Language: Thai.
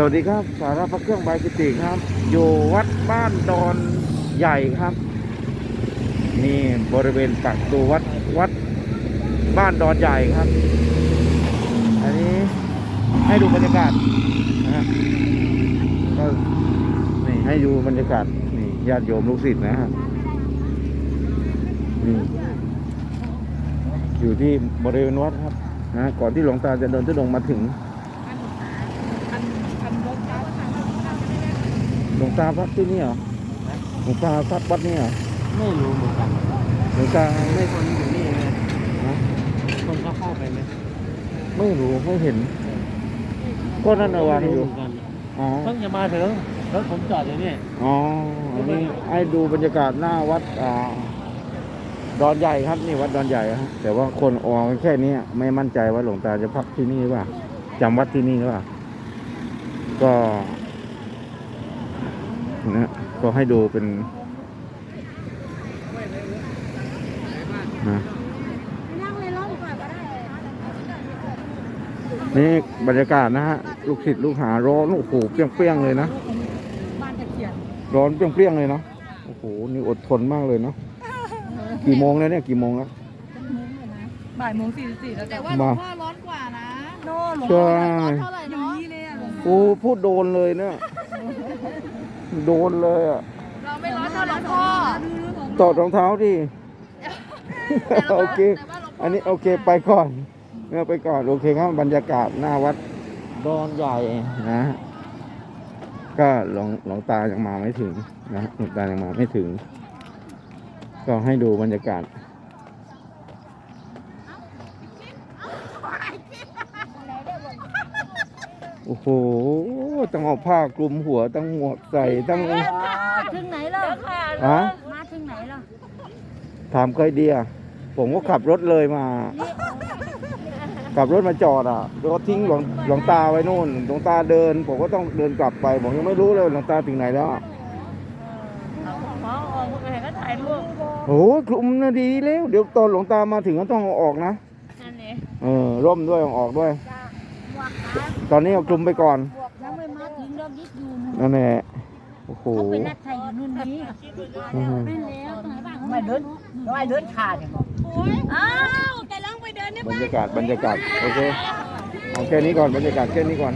สวัสดีครับ สาระพระเครื่องใบกิติครับ อยู่วัดบ้านดอนใหญ่ครับ นี่บริเวณปากตูวัดวัดบ้านดอนใหญ่ครับ อันนี้ให้ดูบรรยากาศนะฮะก็นี่ให้ดูบรรยากาศนี่ญาติโยมลูกศิษย์นะฮะนี่อยู่ที่บริเวณวัดครับนะก่อนที่หลวงตาจะเดินทุดงมาถึง หลวงตาพักที่นี่เหรอหลวงตาพักวัดนี่เหรอไม่รู้เหมือนกันหลวงตาไม่คนอยู่นี่ไหมฮะคนเขาเข้าไปไหมไม่รู้ไม่เห็น ก็นั่นเอาไว้ไม่อรู้ยู่เหมือนกันอ๋อเพิ่งจะมาถึงรถผมจอดอยู่นี่อ๋ออันนี้ให้ดูบรรยากาศหน้าวัดอ่าดอนใหญ่ครับนี่วัดดอนใหญ่ฮะแต่ว่าคนออกแค่นี้ไม่มั่นใจว่าหลวงตาจะพักที่นี่หรือเปล่าจำวัดที่นี่หรือเปล่าก็ นะก็ให้ดูเป็นนะนั่งเลยร้อนกว่าก็ได้นี่บรรยากาศนะฮะ ลูกศิษย์ลูกหาร้อนโอ้โหเปรี้ยงๆเลยนะบ้านตะเคียนร้อนเปรี้ยงๆเลยเนาะโอ้โหนี่อดทนมากเลยเนาะกี่โมงแล้วเนี่ยกี่โมงแล้วบ่ายโมงสี่สิบสี่แล้วแต่แต่ว่าหลวงพ่อร้อนกว่านะโน่หลวงใช่เท่าไหร่อย่างเนาะนี้เลยอะโอ้พูดโดนเลยเนี่ย โดนเลยอะเราไม่ร้อนเท่าหลวงพ่อตอดรองเท้าดิโอเค อันนี้โอเคไปก่อนเนี่ยไปก่อนโอเคครับบรรยากาศหน้าวัดดอนใหญ่นะ ก็หลวงหลวงตายังมาไม่ถึงนะหลวงตายังมาไม่ถึง ก็ให้ดูบรรยากาศ โอ้โหต้องเอาผ้าคลุมหัวต้องหมวกใส่ต้องถึงไหนแล้วฮะมาถึงไหนแล้วถามใครดีอะผมก็ขับรถเลยมา ขับรถมาจอดอะแล้วก็ทิ้งหลวงหลวงตาไว้นู่นหลวงตาเดิน ผมก็ต้องเดินกลับไป ผมยังไม่รู้เลยหลวงตาถึงไหนแล้วอะหมอออกมาเห็นก็ถ่ายรูปโอ้ยคลุมนะดีแล้ว เดี๋ยวตอนหลวงตามาถึงก็ต้องเอาออกนะนั่นเองเออร่มด้วยเอาออกด้วย ตอนนี้เอาคลุมไปก่อนยังไม่มาถึงเริ่มยิดอยู่นั่นแหละโอ้โหเขาไปนัดไทยอยู่นู่นนี้อืมไม่แล้วตรงไหนบ้างไม่เดินไม่เดินขาดเนี่ยบอกอ้าวแกลองไปเดินเนี่ยบรรยากาศบรรยากาศโอเคเอาแค่นี้ก่อนบรรยากาศแค่นี้ก่อน